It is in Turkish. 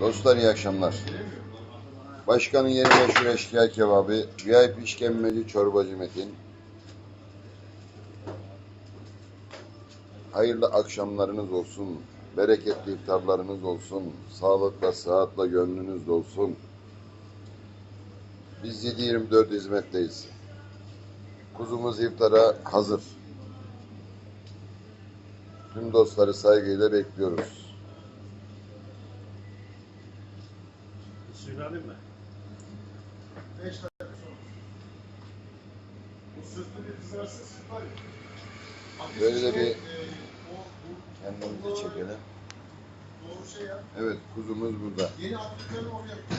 Dostlar iyi akşamlar. Başkanın yeri meşhur eşkıya kebabı, VIP işkembeci çorbacı Metin. Hayırlı akşamlarınız olsun, bereketli iftarlarınız olsun, sağlıkla, sıhhatle gönlünüz dolsun. Biz 7-24 hizmetteyiz. Kuzumuz iftara hazır. Tüm dostları saygıyla bekliyoruz. Suyunu alayım mı? 5 dakika sonra. Bu sırtlı bir ya. Ateş Böyle de işte, bir- e, Kendimizi çekelim. doğru şey ya. Evet kuzumuz burada. Yeni attıklarını oraya koy.